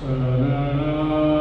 Saranam.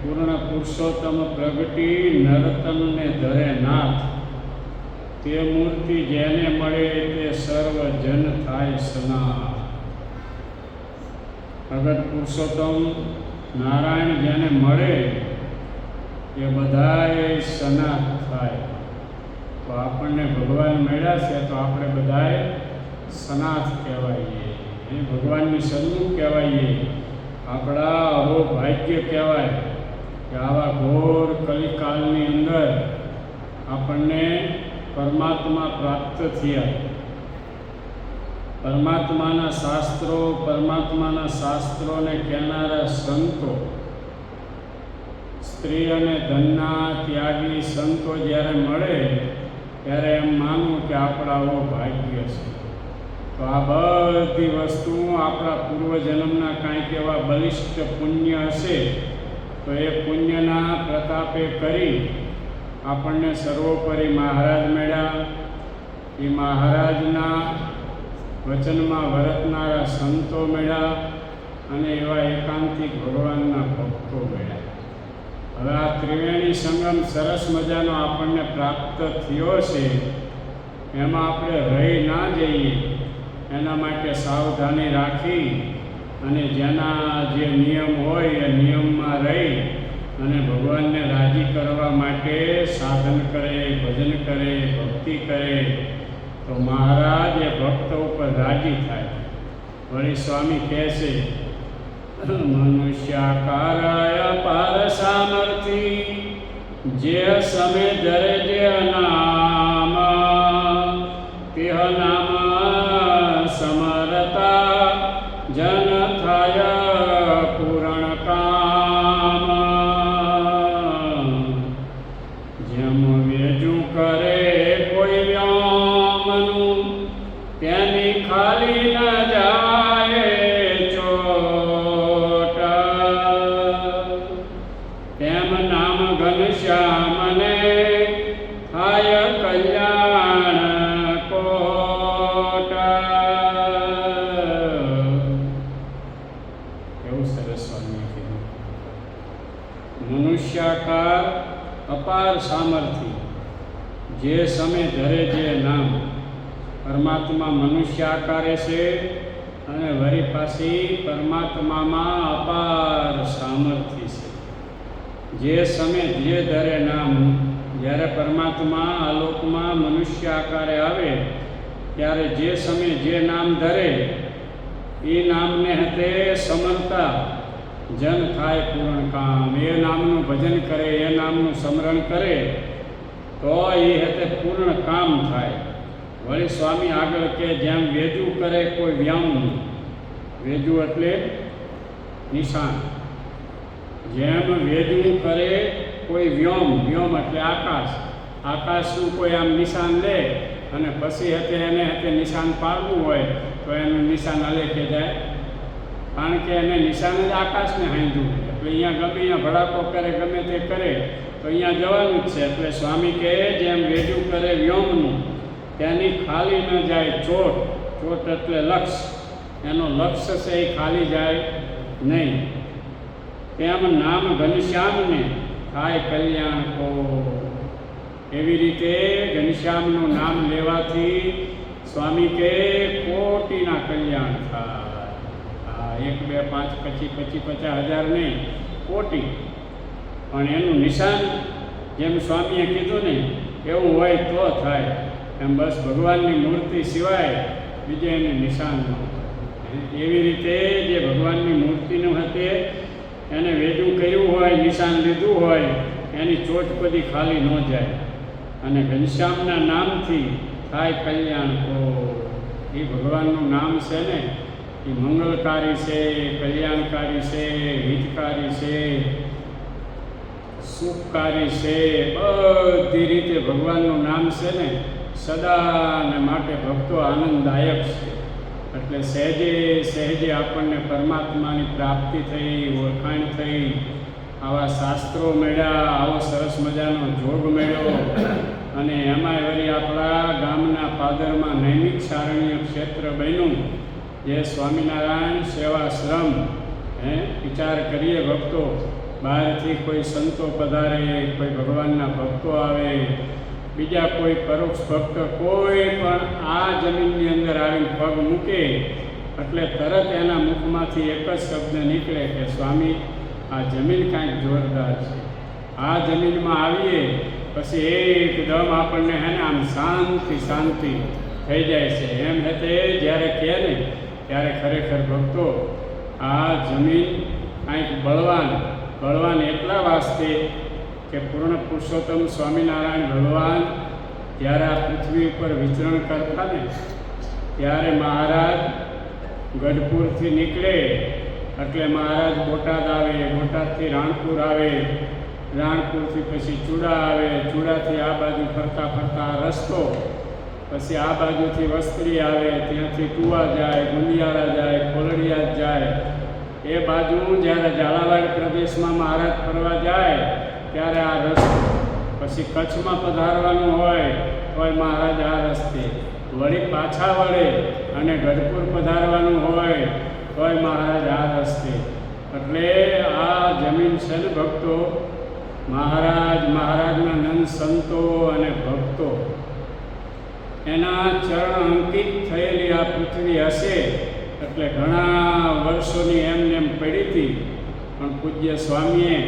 પૂર્ણ પુરુષોત્તમ પ્રગટી નરતનને ધરે નાથ. તે મૂર્તિ જેને મળે તે સર્વજન થાય સના ભગત પુરુષોત્તમ નારાયણ જેને મળે એ બધાએ સનાત થાય. તો આપણને ભગવાન મળ્યા છે તો આપણે બધાએ સનાથ કહેવાઈએ. એ ભગવાનની સન્મુખ કહેવાઈએ. આપણા અહો ભાગ્ય કહેવાય. કે આવા ઘોર કલિકાલની અંદર આપણને પરમાત્મા પ્રાપ્ત થયા. પરમાત્માના શાસ્ત્રો, પરમાત્માના શાસ્ત્રોને કહેનારા સંતો, સ્ત્રી અને ધનના ત્યાગી સંતો જ્યારે મળે, ત્યારે એમ માનવું કે આપણાઓ ભાગ્ય છે. તો આ બધી વસ્તુ આપણા પૂર્વજન્મના કાંઈક એવા બલિષ્ઠ પુણ્ય હશે તો એ પુણ્યના પ્રતાપે કરી આપણને સર્વોપરી મહારાજ મળ્યા. એ મહારાજના વચનમાં વરતનારા સંતો મળ્યા અને એવા એકાંતિક ભગવાનના ભક્તો મળ્યા. હવે આ ત્રિવેણી સંગમ સરસ મજાનો આપણને પ્રાપ્ત થયો છે. એમાં આપણે રહી ના જઈએ. એના માટે સાવધાની રાખી અને જેના જે નિયમ હોય એ નિયમમાં રહી અને ભગવાનને રાજી કરવા માટે સાધન કરે, ભજન કરે, ભક્તિ કરે, તો મહારાજ એ ભક્ત ઉપર રાજી થાય. વળી સ્વામી કહે છે, મનુષ્યાકારાય પાર સામર્થી જે સમે ધરે જે નામ તેહ નામ મનુષ્યાકાર અપાર સામર્થ્ય. જે સમે ધરે જે નામ. પરમાત્મા મનુષ્ય આકારે છે અને વળી પાછી પરમાત્મામાં અપાર સામર્થ્ય છે. જે સમે જે ધરે નામ. જ્યારે પરમાત્મા આ લોકમાં મનુષ્ય આકારે આવે, ત્યારે જે સમય જે નામ ધરે, એ નામને હતે સમરતા જન થાય પૂર્ણ કામ. એ નામનું ભજન કરે, એ નામનું સ્મરણ કરે, તો એ હેતે પૂર્ણ કામ થાય. વળી સ્વામી આગળ કે જેમ વેજુ કરે, કોઈ વ્યામનું વેજુ એટલે નિશાન. જેમ વેજુ કરે, કોઈ વ્યોમ. વ્યોમ એટલે આકાશ. આકાશનું કોઈ આમ નિશાન લે અને પછી હતે એને હતે નિશાન પાડવું હોય, તો એનું નિશાન અલેખે જાય? કારણ કે એને નિશાન જ આકાશને હાંધ્યું એટલે અહીંયા ગમે અહીંયા ભડાકો કરે, ગમે તે કરે, તો અહીંયા જવાનું જ છે. એટલે સ્વામી કહે, જેમ વેજું કરે વ્યોમનું તેની ખાલી ન જાય ચોટ. ચોટ એટલે લક્ષ. એનો લક્ષ્ય છે એ ખાલી જાય નહીં. તેમ નામ ઘનશ્યામને થાય કલ્યાણ કો એવી રીતે ઘનશ્યામનું નામ લેવાથી સ્વામી કે કોટીના કલ્યાણ થાય. એક, બે, પાંચ પછી પછી પચાસ હજાર નહીં, કોટી. પણ એનું નિશાન જેમ સ્વામીએ કીધું ને, એવું હોય તો થાય. એમ બસ ભગવાનની મૂર્તિ સિવાય બીજે એનું નિશાન ન. એવી રીતે જે ભગવાનની મૂર્તિનું હતે એને વેદું કર્યું હોય, નિશાન લીધું હોય, એની ચોટ બધી ખાલી ન જાય. અને ઘનશ્યામના નામથી થાય કલ્યાણ તો એ ભગવાનનું નામ છે ને એ મંગળકારી છે, કલ્યાણકારી છે, હિતકારી છે, સુખકારી છે, બધી રીતે ભગવાનનું નામ છે ને, સદાને માટે ભક્તો આનંદદાયક છે. એટલે સહેજે સહેજે આપણને પરમાત્માની પ્રાપ્તિ થઈ, ઓળખાણ થઈ, આવા શાસ્ત્રો મળ્યા, આવો સરસ મજાનો જોગ મળ્યો. અને એમાંય વળી આપણા ગામના પાદરમાં નૈમિક સારણ્ય ક્ષેત્ર બન્યું. જે સ્વામિનારાયણ સેવાશ્રમ, હે, વિચાર કરીએ ભક્તો, બહારથી કોઈ સંતો પધારે, કોઈ ભગવાનના ભક્તો આવે, બીજા કોઈ પરોક્ષ ભક્ત કોઈ પણ આ જમીનની અંદર આવીને પગ મૂકે, એટલે તરત એના મુખમાંથી એક જ શબ્દ નીકળે કે, સ્વામી, આ જમીન કાંઈક જોરદાર છે. આ જમીનમાં આવીએ, પછી એકદમ આપણને, હે ને, આમ શાંતિ શાંતિ થઈ જાય છે. એમ હે તે જ્યારે કહે ને ત્યારે ખરેખર ભક્તો, આ જમીન કાંઈક બળવાન બળવાન એટલા વાસ્તે કે પૂર્ણ પુરુષોત્તમ સ્વામિનારાયણ ભગવાન જ્યારે આ પૃથ્વી ઉપર વિચરણ કરતા ને, ત્યારે મહારાજ ગઢપુરથી નીકળે, એટલે મહારાજ બોટાદ આવે, બોટાદથી રાણપુર આવે, રાણપુરથી પછી ચૂડા આવે, ચૂડાથી આ બાજુ ફરતા ફરતા રસ્તો પછી આ બાજુથી વસ્ત્રી આવે, ત્યાંથી કુવા જાય, ગુંદિયાળા જાય કોલડિયા જાય. એ બાજુ જ્યારે ઝાલાવાડ પ્રદેશમાં મહારાજ ફરવા જાય, ત્યારે આ રસ્તો, પછી કચ્છમાં પધારવાનું હોય, તોય મહારાજ આ રસ્તે. વળી પાછા વળે અને ગઢપુર પધારવાનું હોય, તોય મહારાજ આ રસ્તે. એટલે આ જમીન છે ને ભક્તો મહારાજ, મહારાજના નંદ સંતો અને ભક્તો એના ચરણ અંકિત થયેલી આ પૃથ્વી હશે એટલે ઘણા વર્ષોની એમ પડી હતી. પણ પૂજ્ય સ્વામીએ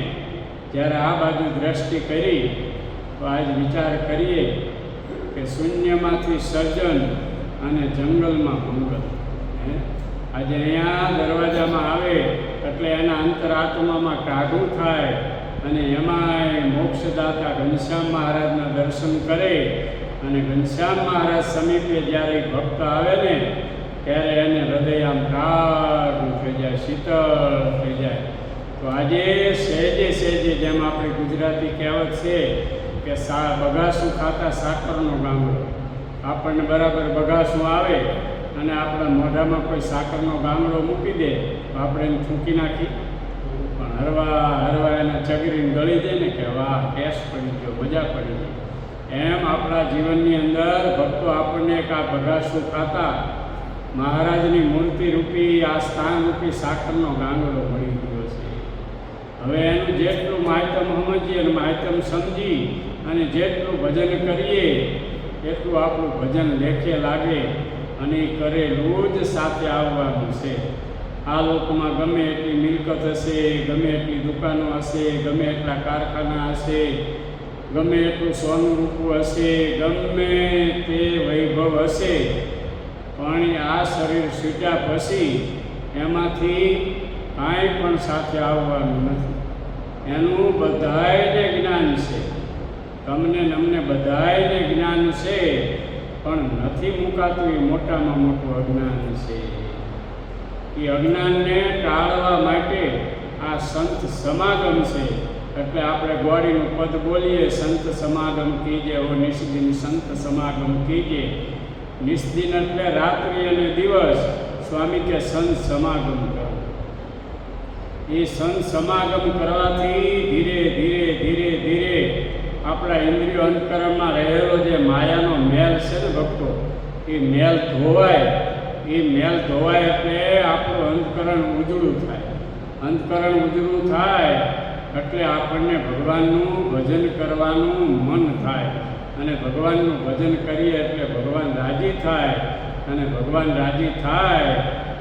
જ્યારે આ બાજુ દ્રષ્ટિ કરી, તો આજ વિચાર કરીએ કે શૂન્યમાંથી સર્જન અને જંગલમાં મંગલ હે? આજે અહીંયા દરવાજામાં આવે એટલે એના અંતરાત્મામાં કાઢું થાય અને એમાંય મોક્ષદાતા ઘનશ્યામ મહારાજના દર્શન કરે અને ઘનશ્યામ મહારાજ સમીપે જ્યારે ભક્ત આવે ને, ત્યારે એને હૃદય આમ ઠાઠું થઈ જાય, શીતળ થઈ જાય. તો આજે સહેજે સહેજે જેમ આપણે ગુજરાતી કહેવત છે કે સા, બગાસું ખાતા સાકરનો ગામડો આપણને બરાબર બગાસું આવે અને આપણા મોઢામાં કોઈ સાકરનો ગામડો મૂકી દે, તો આપણે એને થૂંકી નાખી પણ હરવા હરવા એને ચગરીને ગળી દે ને કે વાહ ટેસ્ટ પડી ગયો, મજા પડી ગઈ. એમ આપણા જીવનની અંદર ભક્તો આપણને એક આ બગાસું ખાતા મહારાજની મૂર્તિ રૂપી, આ સ્થાન રૂપી સાકરનો ગાંગડો મળી ગયો છે. હવે એનું જેટલું માહિતમ સમજીએ અને માહિતમ સમજી અને જેટલું ભજન કરીએ, એટલું આપણું ભજન લેખે લાગે અને કરેલું જ સાથે આવવાનું છે. આ લોકમાં ગમે એટલી મિલકત હશે, ગમે એટલી દુકાનો હશે, ગમે એટલા કારખાના હશે ગમે એટલું સોનું રૂપું હશે, ગમે તે વૈભવ હશે, પણ આ શરીર છૂટ્યા પછી એમાંથી કાંઈ પણ સાથે આવવાનું નથી. એનું બધાયને જ્ઞાન છે. તમને નમને બધાયને જ્ઞાન છે, પણ નથી મુકાતું એ મોટામાં મોટું અજ્ઞાન છે. એ અજ્ઞાનને ટાળવા માટે આ સંત સમાગમ છે. એટલે આપણે ગોળીનું પદ બોલીએ, સંત સમાગમ કીજે, ઓ નિષ્દિન સંત સમાગમ કીજે. નિષ્દિન એટલે રાત્રિ અને દિવસ, સ્વામી કે સંત સમાગમ કરો. એ સંત સમાગમ કરવાથી ધીરે ધીરે ધીરે ધીરે આપણા ઇન્દ્રિય અંતકરણમાં રહેલો જે માયાનો મેલ છે ને ભક્તો, એ મેલ ધોવાય. એ મેલ ધોવાય એટલે આપણું અંતકરણ ઉજળું થાય. અંતકરણ ઉજળું થાય એટલે આપણને ભગવાનનું ભજન કરવાનું મન થાય. અને ભગવાનનું ભજન કરીએ એટલે ભગવાન રાજી થાય. અને ભગવાન રાજી થાય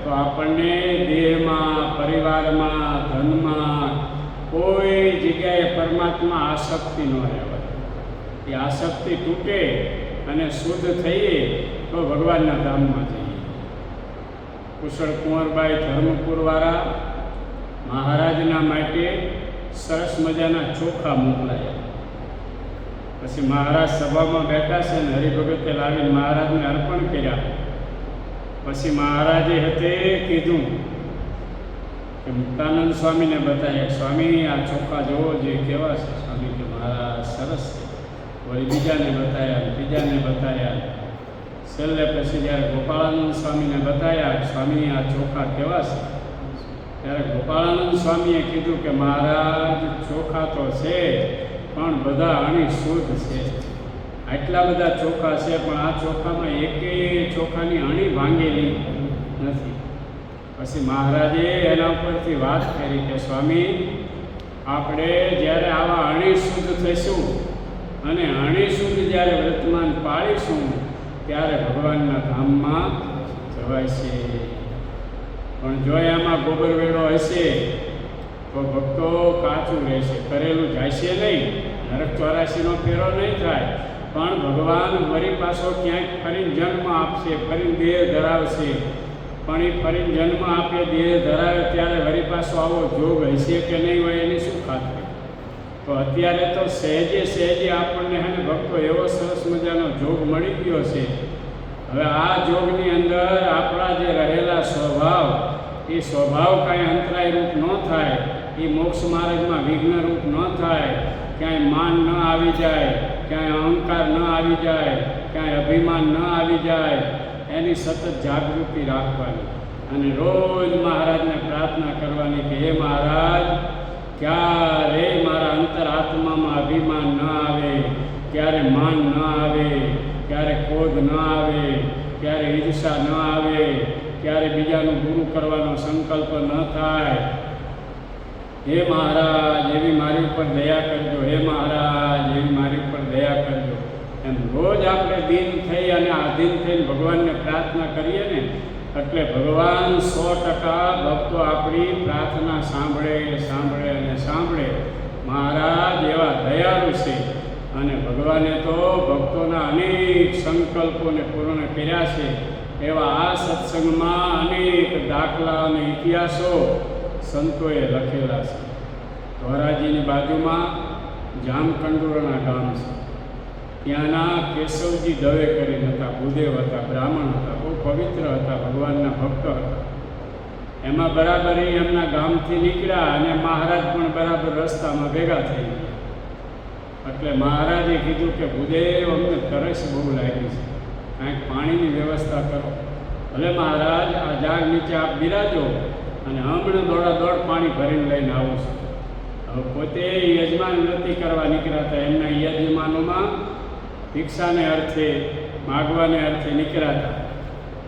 તો આપણને દેહમાં, પરિવારમાં, ધનમાં કોઈ જગ્યાએ પરમાત્મા આસક્તિ ન રહેવાય એ આસક્તિ તૂટે અને શુદ્ધ થઈએ તો ભગવાનના ધામમાં જઈએ. કુશળ કુંવરબાઈ ધર્મપુરવાળા મહારાજના માટે સરસ મજાના ચોખા મોકલાયા. પછી મહારાજ સભામાં બેઠા છે ને હરિભગતે લાવીને મહારાજને અર્પણ કર્યા. પછી મહારાજે હતે કીધું કે મુક્તાનંદ સ્વામીને બતાવ્યા સ્વામી, આ ચોખા જોવો જે કેવા છે. સ્વામી કે, મહારાજ, સરસ છે. વળી બીજાને બતાવ્યા બીજાને બતાવ્યા છેલ્લે પછી જ્યારે ગોપાળાનંદ સ્વામીને બતાવ્યા સ્વામી, આ ચોખા કેવા છે? ત્યારે ગોપાળાનંદ સ્વામીએ કીધું કે મહારાજ, ચોખા તો છે, પણ બધા અણી શુદ્ધ છે. આટલા બધા ચોખા છે, પણ આ ચોખામાં એકેય ચોખાની અણી ભાંગેલી નથી. પછી મહારાજે એના ઉપરથી વાત કરી કે, સ્વામી, આપણે જ્યારે આવા અણી શુદ્ધ થઈશું અને અણી શુદ્ધ જ્યારે વર્તમાન પાળીશું, ત્યારે ભગવાનના ધામમાં જવાય છે. પણ જો એમાં ગોબર વેળો હશે, તો ભક્તો કાચું રહેશે. કરેલું જાયશે નહીં. નરક ચોરાશીનો ફેરો નહીં થાય. પણ ભગવાન મરી પાછો ક્યાંક ફરીને જન્મ આપશે, ફરીને દેહ ધરાવશે. પણ એ ફરીને જન્મ આપે, દેહ ધરાવે ત્યારે વળી પાછો આવો જોગ હશે કે નહીં હોય એની શું ખાતરી? તો અત્યારે તો સહેજે સહેજે આપણને હે ભક્તો એવો સરસ મજાનો જોગ મળી ગયો છે. હવે આ જોગની અંદર આપણા જે રહેલા સ્વભાવ એ સ્વભાવ કાંઈ અંતરાય રૂપ ન થાય, એ મોક્ષ માર્ગમાં વિઘ્નરૂપ ન થાય, ક્યાંય માન ન આવી જાય, ક્યાંય અહંકાર ન આવી જાય, ક્યાંય અભિમાન ન આવી જાય, એની સતત જાગૃતિ રાખવાની. અને રોજ મહારાજને પ્રાર્થના કરવાની કે, હે મહારાજ, ક્યારે મારા અંતર આત્મામાં અભિમાન ન આવે, ક્યારે માન ન આવે, ક્યારે ક્રોધ ન આવે, ક્યારે ઈર્ષા ન આવે ક્યારે બીજાનું ગુરુ કરવાનો સંકલ્પ ન થાય. હે મહારાજ, એવી મારી ઉપર દયા કરજો. હે મહારાજ, એવી મારી ઉપર દયા કરજો. એમ રોજ આપણે દિન થઈ અને આધીન થઈને ભગવાનને પ્રાર્થના કરીએ ને, એટલે ભગવાન સો ટકા ભક્તો આપણી પ્રાર્થના સાંભળે સાંભળે અને સાંભળે. મહારાજ, એવા દયાળુ છે. અને ભગવાને તો ભક્તોના અનેક સંકલ્પોને પૂર્ણ કર્યા છે. એવા આ સત્સંગમાં અનેક દાખલા અને ઇતિહાસો સંતોએ લખેલા છે. ધોરાજીની બાજુમાં જામકંડોરણા ગામ છે. ત્યાંના કેશવજી દવે કરીને હતા, ભૂદેવ હતા, બ્રાહ્મણ હતા, બહુ પવિત્ર હતા, ભગવાનના ભક્ત હતા. એમાં બરાબર એમના ગામથી નીકળ્યા અને મહારાજ પણ બરાબર રસ્તામાં ભેગા થઈ ગયા. એટલે મહારાજે કીધું કે ભૂદેવ, અમને તરસ બહુ લાગી છે. કાંઈક પાણીની વ્યવસ્થા કરો. ભલે મહારાજ, આ ઝાડ નીચે આપ બિરાજો અને હમણાં દોડા દોડ પાણી ભરીને લઈને આવું છું. હવે પોતે યજમાન વૃત્તિ કરવા નીકળ્યા હતા. એમના યજમાનોમાં ભિક્ષાને અર્થે, માગવાને અર્થે નીકળ્યા હતા.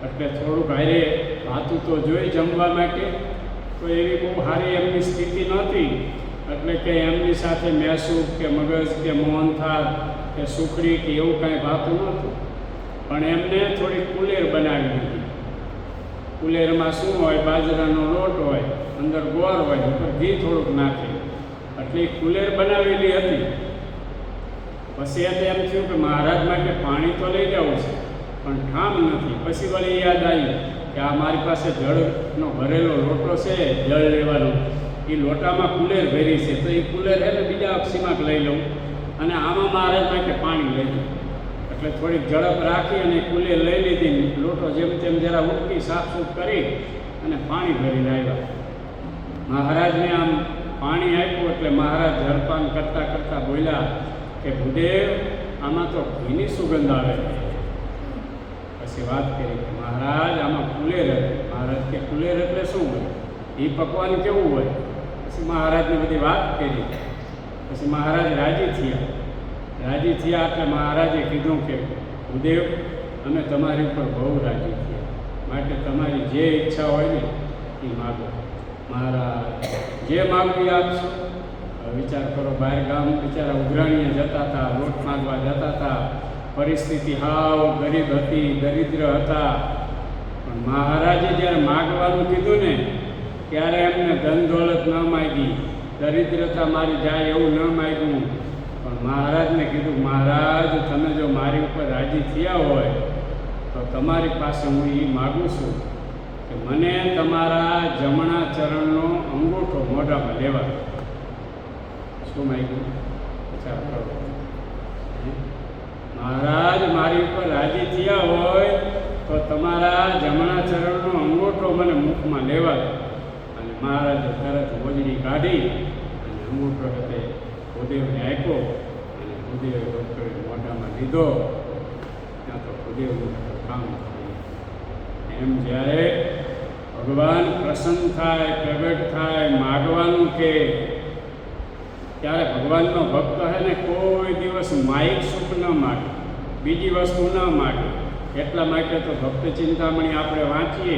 એટલે થોડુંક હારે ભાતું તો જોઈ જમવા માટે, તો એવી બહુ સારી એમની સ્થિતિ નહોતી. એટલે કે એમની સાથે મૈસૂર કે મગજ કે મોહનથાળ કે સુખડી કે એવું કાંઈ ભાતું નહોતું. પણ એમને થોડી કુલેર બનાવી દીધી. કુલેરમાં શું હોય, બાજરાનો લોટ હોય, અંદર ગોળ હોય, ઉપર ઘી થોડુંક નાખે. એટલે કુલેર બનાવેલી હતી. પછી એ તો એમ થયું કે મહારાજ માટે પાણી તો લઈ જવું છે, પણ ઠામ નથી. પછી વળી યાદ આવ્યું કે આ મારી પાસે જળનો ભરેલો લોટો છે, જળ લેવાનો. એ લોટામાં કુલેર ભરી છે, તો એ કુલેર એટલે બીજા અક્ષીમાં લઈ લઉં. અને આમાં મહારાજ માટે પાણી લઈ લઉં. એટલે થોડીક ઝડપ રાખી અને કુલેર લઈ લીધી. લોટો જેમ તેમ જરા ઉટકી સાફસૂફ કરી અને પાણી ભરીને આવ્યા મહારાજને આમ પાણી આપ્યું એટલે મહારાજ જળપાન કરતાં કરતાં બોલ્યા કે ભૂદેવ, આમાં તો ઘીની સુગંધ આવે પછી વાત કરી કે મહારાજ, આમાં કુલેર મહારાજ કે કુલેર એટલે શું હોય? એ પકવાન કેવું હોય? પછી મહારાજને બધી વાત કરી. પછી મહારાજ રાજી થયા. રાજી થયા એટલે મહારાજે કીધું કે, ઉદેવ, અમે તમારી ઉપર બહુ રાજી થયા માટે તમારી જે ઈચ્છા હોય ને, એ માગો. મહારાજ, જે માગવી આપશો વિચાર કરો બહાર ગામ બિચારા ઉઘરાણીએ જતા હતા, લોટ માંગવા જતા હતા. પરિસ્થિતિ હાવ ગરીબ હતી, દરિદ્ર હતા. પણ મહારાજે જ્યારે માગવાનું કીધું ને, ત્યારે એમને ધન દોલત ન માગી. દરિદ્રતા મારી જાય એવું ન માગ્યું. મહારાજને કીધું, મહારાજ, તમે જો મારી ઉપર રાજી થયા હોય, તો તમારી પાસે હું એ માગું છું કે મને તમારા જમણા ચરણનો અંગૂઠો મોઢામાં લેવા શું માગ્યું? કરો. મહારાજ, મારી ઉપર રાજી થયા હોય, તો તમારા જમણા ચરણનો અંગૂઠો મને મુખમાં લેવા અને મહારાજે તરત હોજડી કાઢી અને અંગૂઠો તે ભૂદેવને આપ્યો. ભૂદેવે મોઢામાં લીધો ત્યાં તો ખુદે કામ એમ જ્યારે ભગવાન પ્રસન્ન થાય પ્રગટ થાય માગવાનું કે ત્યારે ભગવાનનો ભક્ત હે ને કોઈ દિવસ માયિક સુખ ન માગે બીજી વસ્તુ ન માગે એટલા માટે તો ભક્ત ચિંતામણી આપણે વાંચીએ,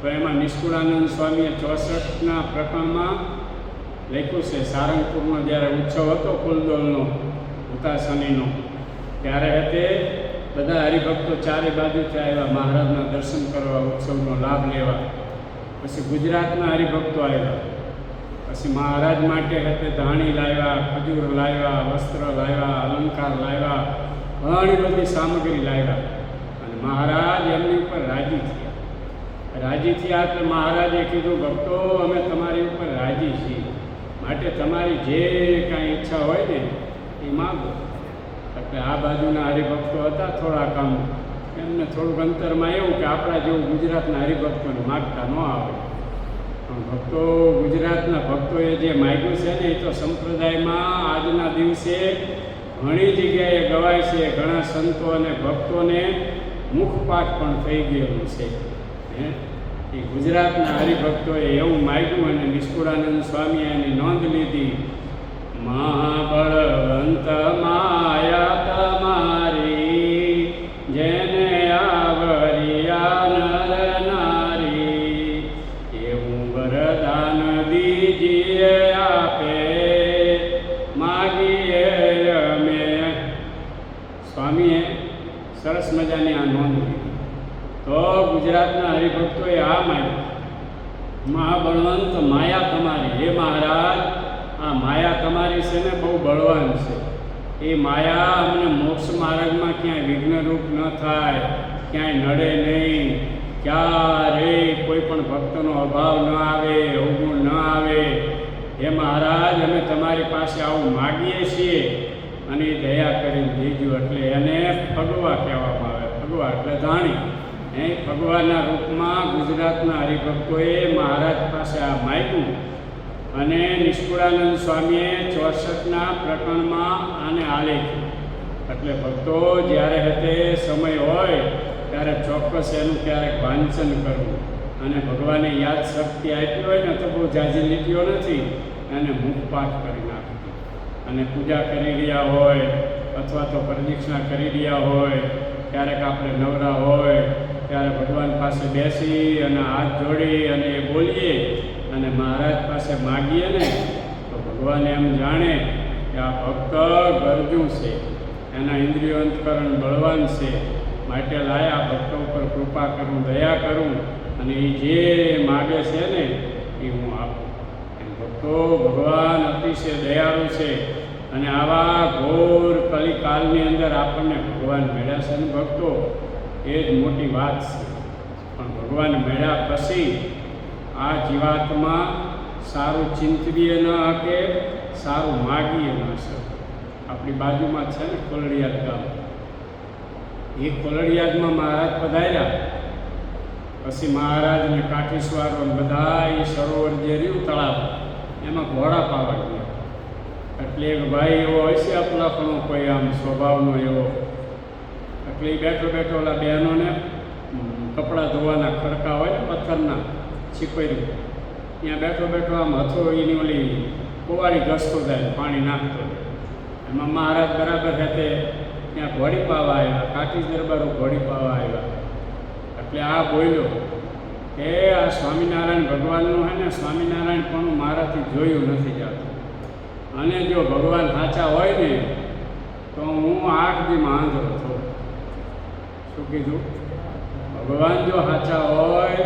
તો એમાં નિષ્કુળાનંદ સ્વામીએ ચોસઠના પ્રકરણમાં લખ્યું છે. સારંગપુરનો જ્યારે ઉત્સવ હતો કુલદોલનો ઉતાસનીનો ત્યારે તે બધા હરિભક્તો ચારે બાજુથી આવ્યા મહારાજના દર્શન કરવા ઉત્સવનો લાભ લેવા. પછી ગુજરાતના હરિભક્તો આવ્યા. પછી મહારાજ માટે હતે ધાણી લાવ્યા, ખજૂર લાવ્યા, વસ્ત્ર લાવ્યા, અલંકાર લાવ્યા, ઘણી બધી સામગ્રી લાવ્યા. અને મહારાજ એમની ઉપર રાજી થયા. રાજી થયા એટલે મહારાજે કીધું, ભક્તો, અમે તમારી ઉપર રાજી છીએ. માટે તમારી જે કાંઈ ઈચ્છા હોય ને એ માગો. એટલે આ બાજુના હરિભક્તો હતા થોડા કામ એમને થોડુંક અંતરમાં એવું કે આપણા જેવું ગુજરાતના હરિભક્તોને માગતા ન આવે. પણ ભક્તો, ગુજરાતના ભક્તોએ જે માગ્યું છે ને, એ તો સંપ્રદાયમાં આજના દિવસે ઘણી જગ્યાએ ગવાય છે. ઘણા સંતો અને ભક્તોને મુખપાઠ પણ થઈ ગયેલું છે. હે? એ ગુજરાતના હરિભક્તોએ એવું માગ્યું અને નિષ્કુળાનંદ સ્વામીએ એની નોંધ લીધી. મહાબળવંત માયા તમારી જેને આવરિયા નર એવું વરદાન દીજીએ આપે માગીએ અમે સ્વામીએ સરસ મજાની આ નોંધ તો ગુજરાતના હરિભક્તોએ આ માગ્યું મહાબળવંત માયા તમારી, હે મહારાજ આ માયા તમારી છે ને બહુ બળવાન છે. એ માયા અમને મોક્ષ માર્ગમાં ક્યાંય વિઘ્નરૂપ ન થાય, ક્યાંય નડે નહીં. ક્યારેય કોઈ પણ ભક્તનો અભાવ ન આવે, અવગુણ ન આવે. હે મહારાજ, અમે તમારી પાસે આવું માગીએ છીએ. અને એ દયા કરીને દેજો એટલે એને ફગવા કહેવામાં આવે. ફગવા એટલે ધાણી. એ ભગવાનના રૂપમાં ગુજરાતના હરિભક્તોએ મહારાજ પાસે આ માગ્યું. અને નિષ્કુળાનંદ સ્વામીએ ચોસઠના પ્રકરણમાં આને આલેખ એટલે ભક્તો, જ્યારે હતે સમય હોય, ત્યારે ચોક્કસ એનું ક્યારેક વાંચન કરવું. અને ભગવાને યાદ શક્તિ આપી હોય ને, તો બહુ જાજી લીટીઓ નથી. એને મુખપાઠ કરી નાખવું અને પૂજા કરી રહ્યા હોય, અથવા તો પ્રદક્ષિણા કરી રહ્યા હોય, ક્યારેક આપણે નવરા હોય ત્યારે ભગવાન પાસે બેસી અને હાથ જોડી અને એ બોલીએ અને મહારાજ પાસે માગીએ ને, તો ભગવાન એમ જાણે કે આ ભક્ત ગરજુ છે, એના ઇન્દ્રિયો અંતકરણ બળવાન છે, માટે લાય આ ભક્તો ઉપર કૃપા કરું, દયા કરું અને એ જે માગે છે ને એ હું આપું. ભક્તો, ભગવાન અતિશય દયાળુ છે અને આવા ઘોર કલિકાલની અંદર આપણને ભગવાન મળ્યા છે ને ભક્તો એ જ મોટી વાત છે. પણ ભગવાન મળ્યા પછી આ જીવાતમાં સારું ચિંતવીએ ન શકે સારું માગીએ ન શકે આપણી બાજુમાં છે ને કોલડિયાદ ગામ. એ કોલડિયાદમાં મહારાજ પધાર્યા. પછી મહારાજને કાઠીશ્વારો ને બધા એ સરોવર જે રહ્યું તળાવ. એમાં ઘોડા પાવા ગયા. એટલે એક ભાઈ, એવો હશે અપલાખણો કોઈ આમ સ્વભાવનો એવો એટલે એ બેઠો બેઠો ઓલા બહેનોને કપડાં ધોવાના ખડકા હોય ને પથ્થરના, છીપર્યું. ત્યાં બેઠો બેઠો આમ હથો એની ઓલી કુવારી ઘસતો જાય, પાણી નાખતો એમાં મહારાજ બરાબર સાથે ત્યાં ઘોડી પાવા આવ્યા, કાઠી દરબારો ઘોડી પાવા આવ્યા. એટલે આ બોલ્યો કે આ સ્વામિનારાયણ ભગવાનનું હે ને, સ્વામિનારાયણ પણ મારાથી જોયું નથી જતું. અને જો ભગવાન સાચા હોય ને, તો હું આઠ દી માંધો થઉં. શું કીધું ભગવાન જો સાચા હોય,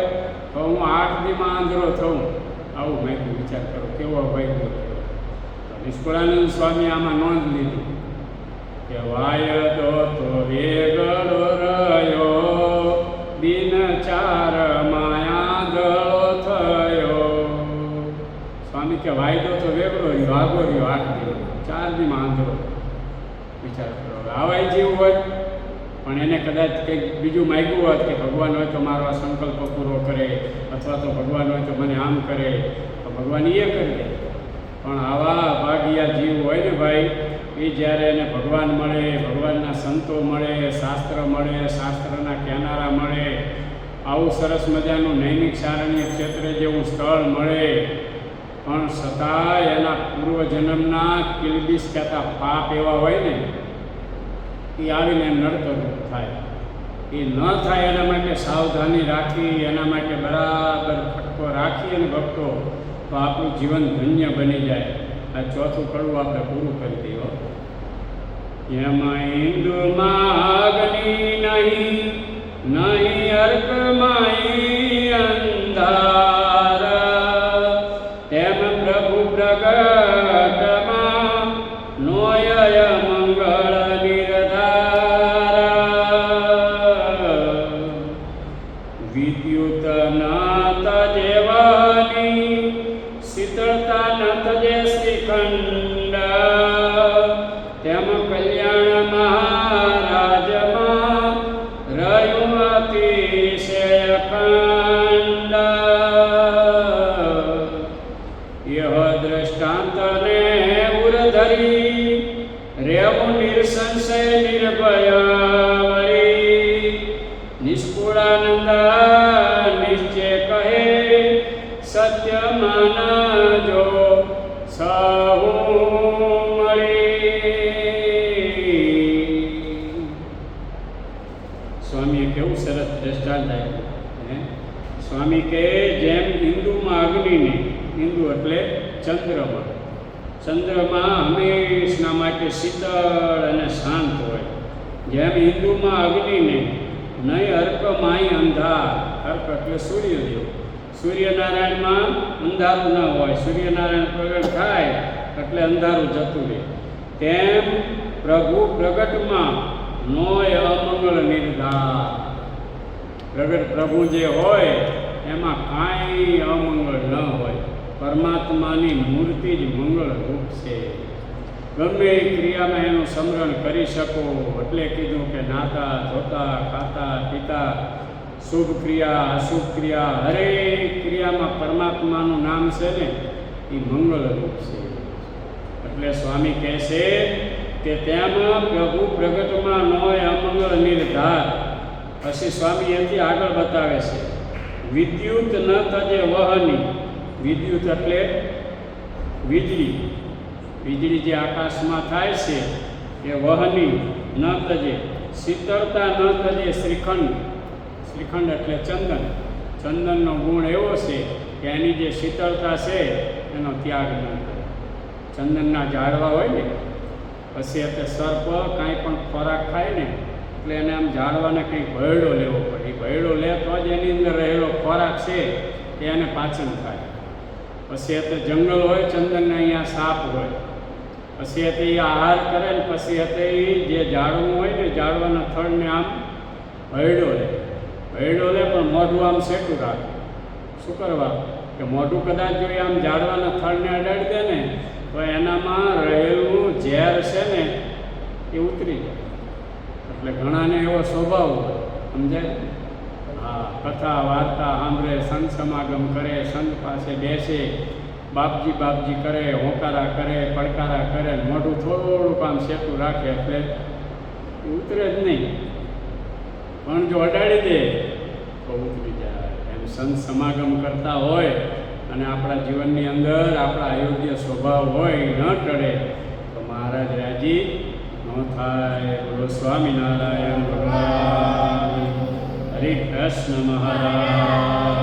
તો હું આઠ દીમાં આંધળો થઉં. આવું મેં વિચાર કરો, કેવો ભાઈ તો સ્વામી આમાં નોંધ લીધી કે વાયદો તો વેગળો રહ્યો દિન ચાર માયા થયો. સ્વામી કે વાયદો તો વેગળો રહ્યો, આગો રહ્યો, આઠ દિવસ. ચાર દીમાં આંધળો વિચાર કરો આવાય જેવું હોય પણ એને કદાચ કંઈક બીજું માગ્યું હોત કે ભગવાન હોય તો મારો આ સંકલ્પ પૂરો કરે, અથવા તો ભગવાન હોય તો મને આમ કરે, તો ભગવાન એ કરી દે. પણ આવા ભાગ્યા જીવ હોય ને ભાઈ એ જ્યારે એને ભગવાન મળે, ભગવાનના સંતો મળે, શાસ્ત્ર મળે, શાસ્ત્રના કેનારા મળે, આવું સરસ મજાનું નૈમિક સારણ્ય ક્ષેત્રે જેવું સ્થળ મળે, પણ છતાંય એના પૂર્વજન્મના કિલબિસ કહેતા પાપ એવા હોય ને એ આવીને નડતર થાય. એ ન થાય એના માટે સાવધાની રાખી, એના માટે બરાબર ફટકો રાખી અને ભક્તો, તો આપણું જીવન ધન્ય બની જાય. આ ચોથું કડવું આપણે પૂરું કરી દઈએ એમાં હિન્દુમાં અગ્નિ નહીં નહીં અર્કમાઈ અંધાર. કલ્યાણ મહારાજમાં ચંદ્રમાં. ચંદ્રમાં હંમેશના માટે શીતળ અને શાંત હોય. જેમ હિન્દુમાં અગ્નિને નહીં અર્ક માય અંધાર. અર્ક એટલે સૂર્યદેવ. સૂર્યનારાયણમાં અંધારું ન હોય. સૂર્યનારાયણ પ્રગટ થાય એટલે અંધારું જતું રહે. તેમ પ્રભુ પ્રગટમાં નોય અમંગળ નિર્ધાર. પ્રગટ પ્રભુ જે હોય, એમાં કાંઈ અમંગળ ન હોય. પરમાત્માની મૂર્તિ જ મંગળ રૂપ છે. ગમે એ ક્રિયામાં એનું સમરણ કરી શકો, એટલે કીધું કે નાતા, ધોતા, ખાતા, પીતા, શુભ ક્રિયા, અશુભ ક્રિયા હરેક ક્રિયામાં પરમાત્માનું નામ છે ને, એ મંગળ રૂપ છે. એટલે સ્વામી કહે છે કે તેમાં પ્રભુ પ્રગટમાં નોય અમંગળ નિર્ધાર. પછી સ્વામી એથી આગળ બતાવે છે, વિદ્યુત ન તજે વહની વિદ્યુત એટલે વીજળી. વીજળી જે આકાશમાં થાય છે, એ વહની ન થજે, શીતળતા ન થજે શ્રીખંડ. શ્રીખંડ એટલે ચંદન. ચંદનનો ગુણ એવો છે કે એની જે શીતળતા છે, એનો ત્યાગ ન કરે. ચંદનના ઝાડવા હોય ને, પછી એટલે સર્પ, કાંઈ પણ ખોરાક ખાય ને, એટલે એને આમ ઝાડવાને કંઈક ભયડો લેવો પડે. એ ભયડો લે તો જ એની અંદર રહેલો ખોરાક છે એને પાચન થાય. પછી એટલે જંગલ હોય, ચંદનના અહીંયા સાપ હોય. પછી એટલે એ આહાર કરે ને પછી એ જે ઝાડવું હોય ને, ઝાડવાના થડને આમ હૈડો લે. હૈડો લે પણ મોઢું આમ સેટું રાખે. શું કરવા? કે મોઢું કદાચ જો આમ ઝાડવાના થડને અડાડી દે ને, તો એનામાં રહેલું ઝેર છે ને, એ ઉતરી જાય. એટલે ઘણાને એવો સ્વભાવ હોય. સમજાય? કથા, વાર્તા સાંભળે સંત સમાગમ કરે સંત પાસે બેસે, બાપજી બાપજી કરે, હોંકારા કરે, પડકારા કરે, મોઢું થોડું કામ સેતું રાખે એટલે ઉતરે જ નહીં. પણ જો અડાડી દે, તો ઉતરી જાય. એમ સંત સમાગમ કરતા હોય અને આપણા જીવનની અંદર આપણા અયોગ્ય સ્વભાવ હોય, ન ટળે, તો મહારાજ રાજી ન થાય. બોલો સ્વામિનારાયણ ભગવાન. હરે કૃષ્ણ મહારાજની